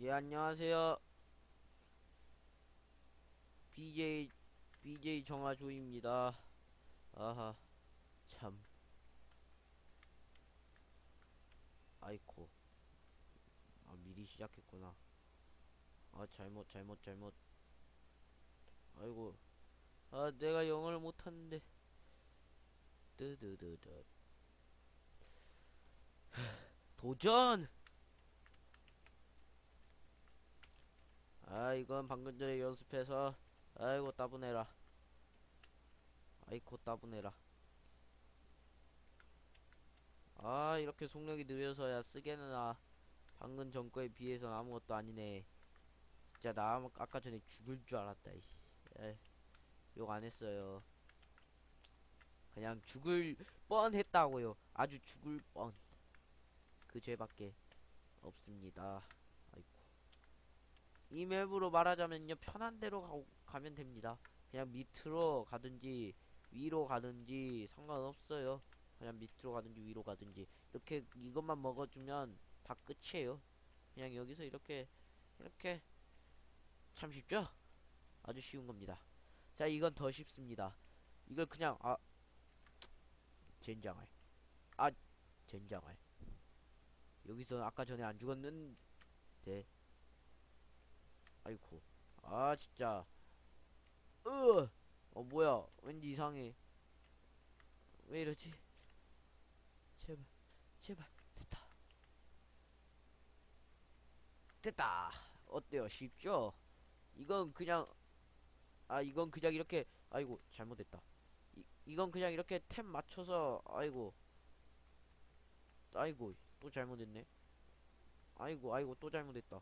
예, 안녕하세요. BJ, BJ 정화조입니다. 아하, 참. 아이코. 아, 미리 시작했구나. 아, 잘못, 잘못, 잘못. 아이고. 아, 내가 영어를 못하는데. 뜨드드드. 도전! 아 이건 방금 전에 연습해서 아이고 따분해라. 아이고 따분해라. 아 이렇게 속력이 느려서야 쓰게는 아 방금 전 거에 비해선 아무것도 아니네. 진짜 나 아까 전에 죽을 줄 알았다 욕 안 했어요. 그냥 죽을 뻔 했다고요. 아주 죽을 뻔. 그 죄밖에 없습니다 이 맵으로 말하자면요 편한 데로 가, 가면 됩니다. 그냥 밑으로 가든지 위로 가든지 상관없어요. 그냥 밑으로 가든지 위로 가든지. 이렇게 이것만 먹어주면 다 끝이에요. 그냥 여기서 이렇게 이렇게. 참 쉽죠? 아주 쉬운 겁니다. 자 이건 더 쉽습니다. 이걸 그냥 아 젠장할. 아 젠장할. 여기서 아까 전에 안 죽었는데 아이쿠 아 진짜. 으어 어 뭐야. 왠지 이상해. 왜 이러지? 제발 제발. 됐다. 됐다. 어때요? 쉽죠? 이건 그냥 아 이건 그냥 이렇게 아이고 잘못했다. 이, 이건 그냥 이렇게 템 맞춰서 아이고. 아이고 또 잘못했네. 아이고 아이고 또 잘못했다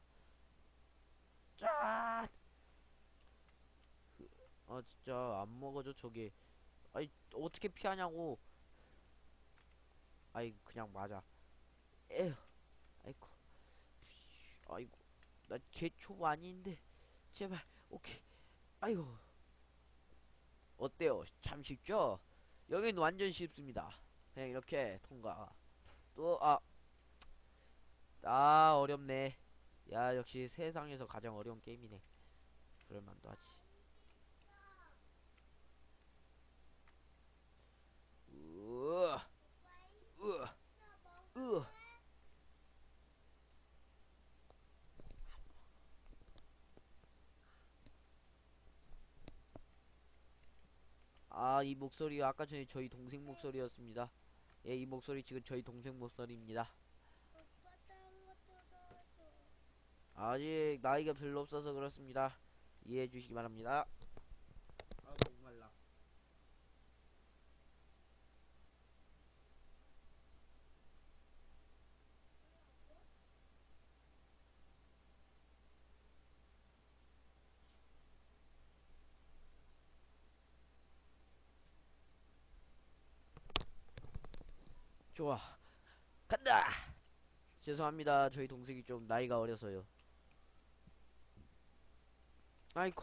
짠! 그, 아 진짜 안 먹어져 저게. 아이 어떻게 피하냐고. 아이 그냥 맞아. 에휴 아이고 아이고 나 개초 아닌데. 제발 오케이. 아이고. 어때요? 참 쉽죠? 여긴 완전 쉽습니다. 그냥 이렇게 통과. 또아. 아 어렵네 야 역시 세상에서 가장 어려운 게임이네. 그럴만도 하지. 으아 으아 으아 아, 이 목소리 아까 전에 저희 동생 목소리였습니다. 예, 이 목소리 지금 저희 동생 목소리입니다. 아직 나이가 별로 없어서 그렇습니다. 이해해 주시기 바랍니다. 아, 목말라. 좋아. 간다! 죄송합니다. 저희 동생이 좀 나이가 어려서요. 아이고.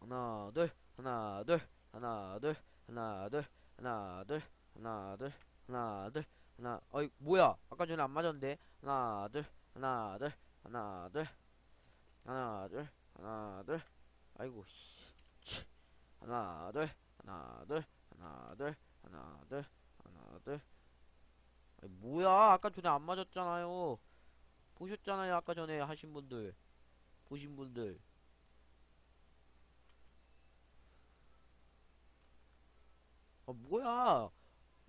하나, 둘, 하나, 둘, 하나, 둘, 하나, 둘, 하나, 둘, 하나, 둘, 하나, 둘, 하나, 어이, 뭐야? 아까 전에 안 맞았는데? 하나, 둘, 하나, 둘, 하나, 둘, 하나, 둘, 하나, 둘, 아이고, 씨. 치. 하나, 둘, 하나, 둘, 하나, 둘, 하나, 둘, 하나, 둘. 아니, 뭐야? 아까 전에 안 맞았잖아요. 보셨잖아요. 아까 전에 하신 분들. 보신 분들. 아, 뭐야?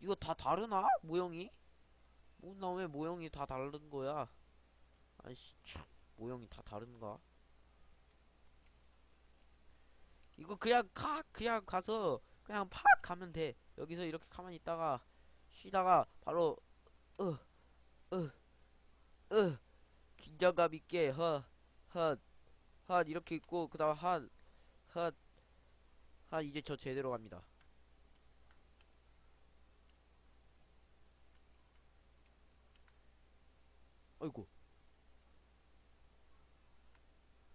이거 다 다르나? 모형이? 뭐, 나왜 모형이 다 다른 거야? 아이씨, 참. 모형이 다 다른가? 이거 그냥 가, 그냥 가서, 그냥 팍 가면 돼. 여기서 이렇게 가만히 있다가, 쉬다가, 바로, 어, 어, 어, 긴장감 있게, 헛, 헛, 헛, 이렇게 있고, 그 다음 헛, 헛, 헛, 이제 저 제대로 갑니다. 어이구.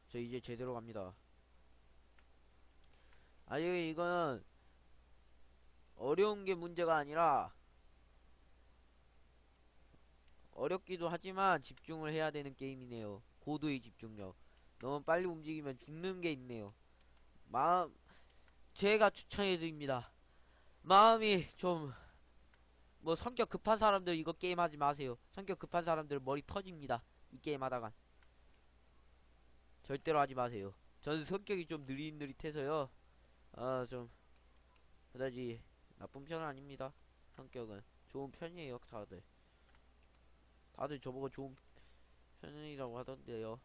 저 이제 제대로 갑니다. 아니, 이거는, 어려운 게 문제가 아니라 어렵기도 하지만 집중을 해야 되는 게임이네요. 고도의 집중력. 너무 빨리 움직이면 죽는 게 있네요. 마음 제가 추천해 드립니다. 마음이 좀 뭐 성격 급한 사람들 이거 게임 하지 마세요. 성격 급한 사람들 머리 터집니다. 이 게임 하다간 절대로 하지 마세요. 저는 성격이 좀 느릿느릿해서요. 아 좀 그다지 나쁜 편은 아닙니다. 성격은 좋은 편이에요, 다들. 다들 저보고 좋은 편이라고 하던데요.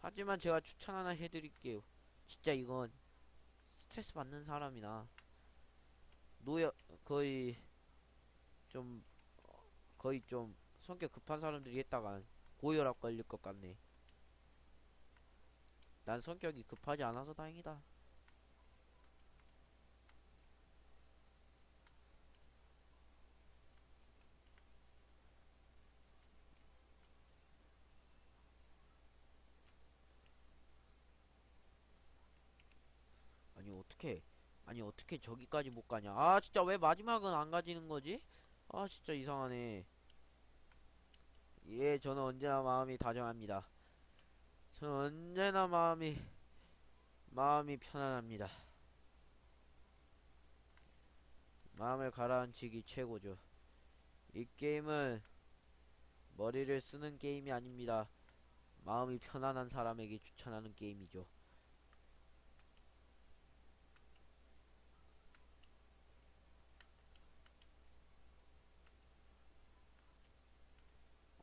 하지만 제가 추천 하나 해드릴게요. 진짜 이건 스트레스 받는 사람이나 노여 거의 좀 어, 거의 좀 성격 급한 사람들이 했다간 고혈압 걸릴 것 같네. 난 성격이 급하지 않아서 다행이다. 아니 어떻게 아니 어떻게 저기까지 못 가냐? 아 진짜 왜 마지막은 안 가지는 거지? 아 진짜 이상하네. 예 저는 언제나 마음이 다정합니다. 저는 언제나 마음이 마음이 편안합니다. 마음을 가라앉히기 최고죠. 이 게임은 머리를 쓰는 게임이 아닙니다. 마음이 편안한 사람에게 추천하는 게임이죠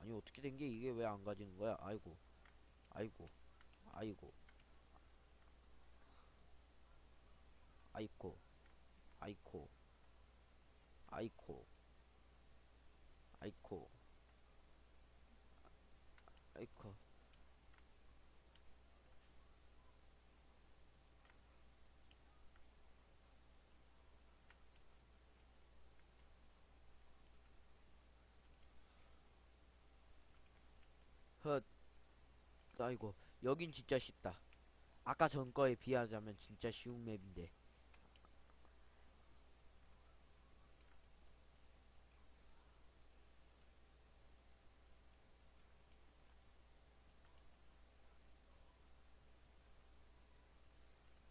아니 어떻게 된 게 이게 왜 안 가지는 거야? 아이고, 아이고, 아이고, 아이코, 아이코, 아이코, 아이코. 헛, 아이고, 여긴 진짜 쉽다. 아까 전 거에 비하자면 진짜 쉬운 맵인데.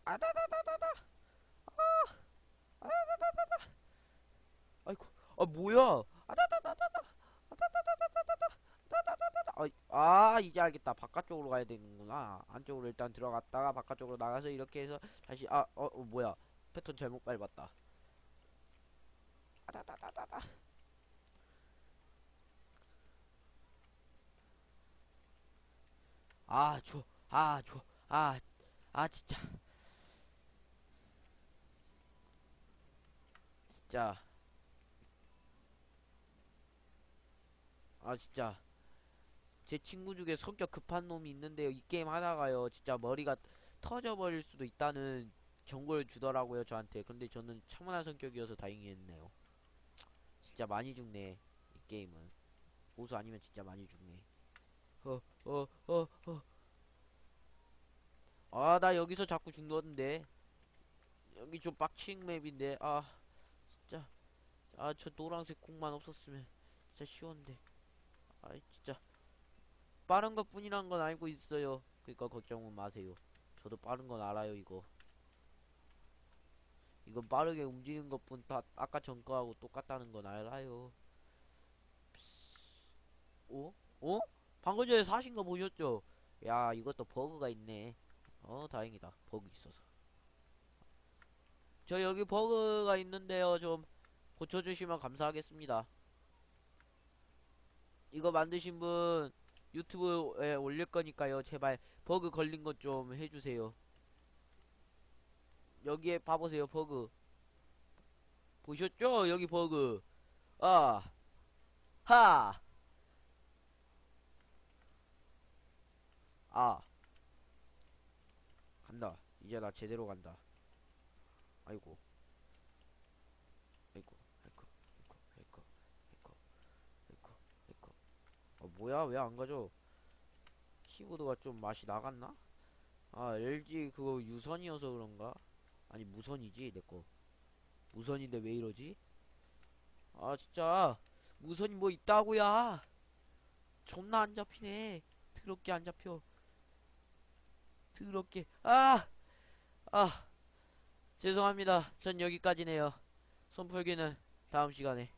아다다다다다. 아, 아다다다다다. 아이고, 아 뭐야? 아다다다다다. 아다다다다다다. 아, 아 이제 알겠다. 바깥쪽으로 가야 되는구나. 안쪽으로 일단 들어갔다가 바깥쪽으로 나가서 이렇게 해서 다시 아어 어, 뭐야. 패턴 잘못 밟았다. 아다다다다다. 아줘아줘아아 진짜. 진짜. 아 진짜 제 친구 중에 성격 급한 놈이 있는데요. 이 게임 하다가요. 진짜 머리가 터져버릴 수도 있다는 정보를 주더라고요. 저한테. 근데 저는 차분한 성격이어서 다행히 했네요. 진짜 많이 죽네. 이 게임은. 보수 아니면 진짜 많이 죽네. 어, 어, 어, 어. 아, 나 여기서 자꾸 죽는데. 여기 좀 빡친 맵인데. 아, 진짜. 아, 저 노란색 공만 없었으면 진짜 쉬웠는데. 아이, 진짜. 빠른 것 뿐이란 건 알고 있어요. 그러니까 걱정은 마세요. 저도 빠른 건 알아요, 이거. 이건 빠르게 움직이는 것 뿐 다 아까 전 거하고 똑같다는 건 알아요. 어? 어? 방금 전에 사신 거 보셨죠? 야, 이것도 버그가 있네. 어, 다행이다. 버그 있어서. 저 여기 버그가 있는데요. 좀 고쳐주시면 감사하겠습니다. 이거 만드신 분 유튜브에 올릴 거니까요. 제발 버그 걸린 것 좀 해주세요. 여기에 봐보세요. 버그. 보셨죠? 여기 버그. 아. 하. 아. 간다. 이제 나 제대로 간다. 아이고. 아이고. 아이고. 아이고. 아이고. 아이고. 아이고. 아 뭐야? 왜 안 가져? 키보드가 좀 맛이 나갔나? 아 LG 그거 유선이어서 그런가? 아니 무선이지 내거. 무선인데 왜 이러지? 아 진짜. 무선이 뭐 있다고야. 존나 안 잡히네. 더럽게 안 잡혀. 더럽게. 아! 아! 죄송합니다. 전 여기까지네요. 손풀기는 다음 시간에